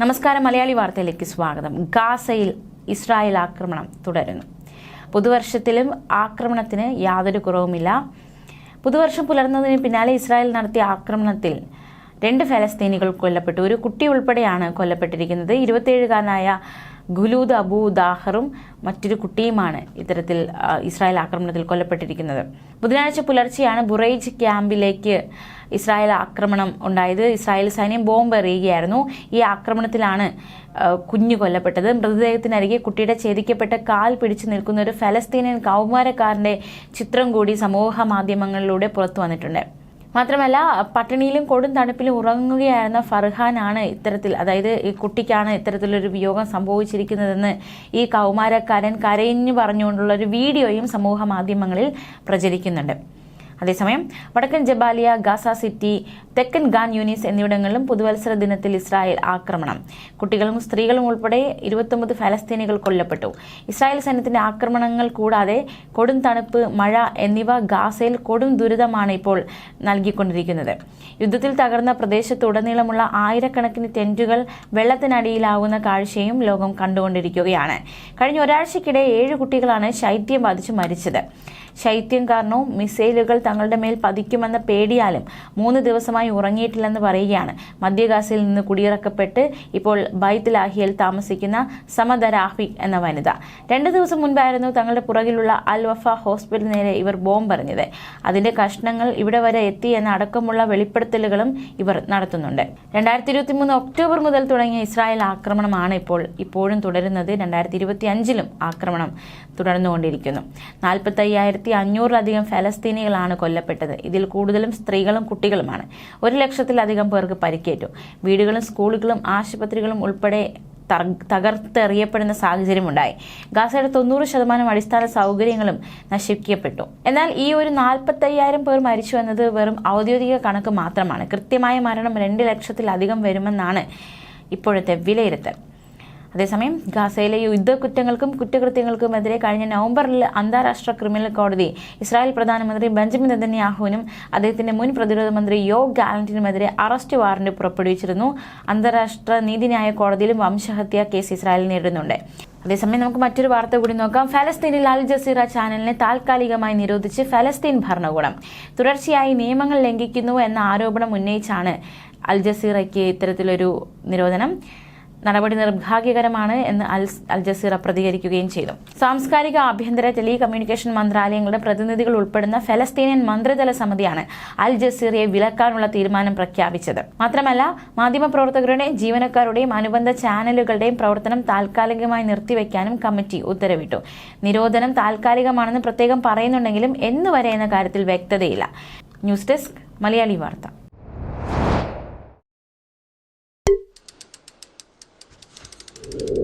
നമസ്കാരം മലയാളി വാർത്തയിലേക്ക് സ്വാഗതം. ഗാസയിൽ ഇസ്രായേൽ ആക്രമണം തുടരുന്നു. പുതുവർഷത്തിലും ആക്രമണത്തിന് യാതൊരു കുറവുമില്ല. പുതുവർഷം പുലർന്നതിന് പിന്നാലെ ഇസ്രായേൽ നടത്തിയ ആക്രമണത്തിൽ രണ്ട് ഫലസ്തീനികൾ കൊല്ലപ്പെട്ടു. ഒരു കുട്ടി ഉൾപ്പെടെയാണ് കൊല്ലപ്പെട്ടിരിക്കുന്നത്. ഇരുപത്തിയേഴുകാരനായ ഗുലൂദ് അബൂ ദാഹറും മറ്റൊരു കുട്ടിയുമാണ് ഇത്തരത്തിൽ ഇസ്രായേൽ ആക്രമണത്തിൽ കൊല്ലപ്പെട്ടിരിക്കുന്നത്. ബുധനാഴ്ച പുലർച്ചെയാണ് ബുറൈജ് ക്യാമ്പിലേക്ക് ഇസ്രായേൽ ആക്രമണം ഉണ്ടായത്. ഇസ്രായേൽ സൈന്യം ബോംബ് എറിയുകയായിരുന്നു. ഈ ആക്രമണത്തിലാണ് കുഞ്ഞു കൊല്ലപ്പെട്ടത്. മൃതദേഹത്തിനരികെ കുട്ടിയുടെ ഛേദിക്കപ്പെട്ട കാൽ പിടിച്ചു നിൽക്കുന്ന ഒരു ഫലസ്തീനിയൻ കൗമാരക്കാരന്റെ ചിത്രം കൂടി സമൂഹ മാധ്യമങ്ങളിലൂടെ പുറത്തു വന്നിട്ടുണ്ട്. മാത്രമല്ല പട്ടിണിയിലും കൊടും തണുപ്പിലും ഉറങ്ങുകയായിരുന്ന ഫർഹാനാണ് ഇത്തരത്തിൽ അതായത് ഈ കുട്ടിക്കാണ് ഇത്തരത്തിലൊരു വിയോഗം സംഭവിച്ചിരിക്കുന്നതെന്ന് ഈ കൗമാരക്കാരൻ കരയിഞ്ഞു പറഞ്ഞുകൊണ്ടുള്ള ഒരു വീഡിയോയും സമൂഹ മാധ്യമങ്ങളിൽ പ്രചരിക്കുന്നുണ്ട്. അതേസമയം വടക്കൻ ജബാലിയ ഗാസ സിറ്റി തെക്കൻ ഗാൻ യൂനിസ് എന്നിവിടങ്ങളിലും പുതുവത്സര ദിനത്തിൽ ഇസ്രായേൽ ആക്രമണം. കുട്ടികളും സ്ത്രീകളും ഉൾപ്പെടെ ഇരുപത്തൊമ്പത് ഫലസ്തീനികൾ കൊല്ലപ്പെട്ടു. ഇസ്രായേൽ സൈന്യത്തിന്റെ ആക്രമണങ്ങൾ കൂടാതെ കൊടും തണുപ്പ് മഴ എന്നിവ ഗാസയിൽ കൊടും ദുരിതമാണ് ഇപ്പോൾ നൽകിക്കൊണ്ടിരിക്കുന്നത്. യുദ്ധത്തിൽ തകർന്ന പ്രദേശത്തുടനീളമുള്ള ആയിരക്കണക്കിന് ടെന്റുകൾ വെള്ളത്തിനടിയിലാവുന്ന കാഴ്ചയും ലോകം കണ്ടുകൊണ്ടിരിക്കുകയാണ്. കഴിഞ്ഞ ഒരാഴ്ചക്കിടെ ഏഴ് കുട്ടികളാണ് ശൈത്യം ബാധിച്ച് മരിച്ചത്. ശൈത്യം കാരണവും മിസൈലുകൾ തങ്ങളുടെ മേൽ പതിക്കുമെന്ന പേടിയാലും മൂന്ന് ദിവസമായി ഉറങ്ങിയിട്ടില്ലെന്ന് പറയുകയാണ്. മധ്യഗാസയിൽ നിന്ന് കുടിയിറക്കപ്പെട്ട് ഇപ്പോൾ ബൈത്ത് ലാഹിയിൽ താമസിക്കുന്ന സമദ സമദരാഹി എന്ന വനിത. രണ്ട് ദിവസം മുൻപായിരുന്നു തങ്ങളുടെ പുറകിലുള്ള അൽ വഫ ഹോസ്പിറ്റലിന് നേരെ ഇവർ ബോംബ് ബോംബെറിഞ്ഞത് അതിന്റെ കഷ്ണങ്ങൾ ഇവിടെ വരെ എത്തി എന്ന അടക്കമുള്ള വെളിപ്പെടുത്തലുകളും ഇവർ നടത്തുന്നുണ്ട്. രണ്ടായിരത്തി ഇരുപത്തി മൂന്ന് ഒക്ടോബർ മുതൽ തുടങ്ങിയ ഇസ്രായേൽ ആക്രമണമാണ് ഇപ്പോൾ ഇപ്പോഴും തുടരുന്നത്. രണ്ടായിരത്തി ഇരുപത്തി അഞ്ചിലും ആക്രമണം തുടർന്നുകൊണ്ടിരിക്കുന്നു. നാൽപ്പത്തി അയ്യായിരത്തി അഞ്ഞൂറിലധികം ഫലസ്തീനികളാണ് കൊല്ലപ്പെട്ടത്. ഇതിൽ കൂടുതലും സ്ത്രീകളും കുട്ടികളുമാണ്. ഒരു ലക്ഷത്തിലധികം പേർക്ക് പരിക്കേറ്റു. വീടുകളും സ്കൂളുകളും ആശുപത്രികളും ഉൾപ്പെടെ തകർത്തെറിയപ്പെടുന്ന സാഹചര്യമുണ്ടായി. ഗാസയുടെ തൊണ്ണൂറ് ശതമാനം അടിസ്ഥാന സൗകര്യങ്ങളും നശിപ്പിക്കപ്പെട്ടു. എന്നാൽ ഈ ഒരു നാൽപ്പത്തയ്യായിരം പേർ മരിച്ചു എന്നത് വെറും ഔദ്യോഗിക കണക്ക് മാത്രമാണ്. കൃത്യമായ മരണം രണ്ട് ലക്ഷത്തിലധികം വരുമെന്നാണ് ഇപ്പോഴത്തെ വിലയിരുത്തൽ. അതേസമയം ഗാസയിലെ യുദ്ധക്കുറ്റങ്ങൾക്കും കുറ്റകൃത്യങ്ങൾക്കുമെതിരെ കഴിഞ്ഞ നവംബറിൽ അന്താരാഷ്ട്ര ക്രിമിനൽ കോടതി ഇസ്രായേൽ പ്രധാനമന്ത്രി ബെഞ്ചമിൻ നെതന്യാഹുവിനും അദ്ദേഹത്തിന്റെ മുൻ പ്രതിരോധ മന്ത്രി യോ ഗാലന്റിനുമെതിരെ അറസ്റ്റ് വാറന്റ് പുറപ്പെടുവിച്ചിരുന്നു. അന്താരാഷ്ട്ര നീതിന്യായ കോടതിയിലും വംശഹത്യ കേസ് ഇസ്രായേൽ നേരിടുന്നുണ്ട്. അതേസമയം നമുക്ക് മറ്റൊരു വാർത്ത കൂടി നോക്കാം. ഫലസ്തീനിൽ അൽ ജസീറ ചാനലിനെ താൽക്കാലികമായി നിരോധിച്ച് ഫലസ്തീൻ ഭരണകൂടം തുടർച്ചയായി നിയമങ്ങൾ ലംഘിക്കുന്നു എന്ന ആരോപണം ഉന്നയിച്ചാണ് അൽ ജസീറയ്ക്ക് ഇത്തരത്തിലൊരു നിരോധനം. നടപടി നിർഭാഗ്യകരമാണ് എന്ന് അൽ അൽ ജസീറ പ്രതികരിക്കുകയും ചെയ്തു. സാംസ്കാരിക ആഭ്യന്തര ടെലി കമ്മ്യൂണിക്കേഷൻ മന്ത്രാലയങ്ങളുടെ പ്രതിനിധികൾ ഉൾപ്പെടുന്ന ഫലസ്തീനിയൻ മന്ത്രിതല സമിതിയാണ് അൽ ജസീറയെ വിലക്കാനുള്ള തീരുമാനം പ്രഖ്യാപിച്ചത്. മാത്രമല്ല മാധ്യമപ്രവർത്തകരുടെയും ജീവനക്കാരുടെയും അനുബന്ധ ചാനലുകളുടെയും പ്രവർത്തനം താൽക്കാലികമായി നിർത്തിവെക്കാനും കമ്മിറ്റി ഉത്തരവിട്ടു. നിരോധനം താൽക്കാലികമാണെന്ന് പ്രത്യേകം പറയുന്നുണ്ടെങ്കിലും എന്നുവരെ എന്ന കാര്യത്തിൽ വ്യക്തതയില്ല. ന്യൂസ് ഡെസ്ക് മലയാളി വാർത്ത. you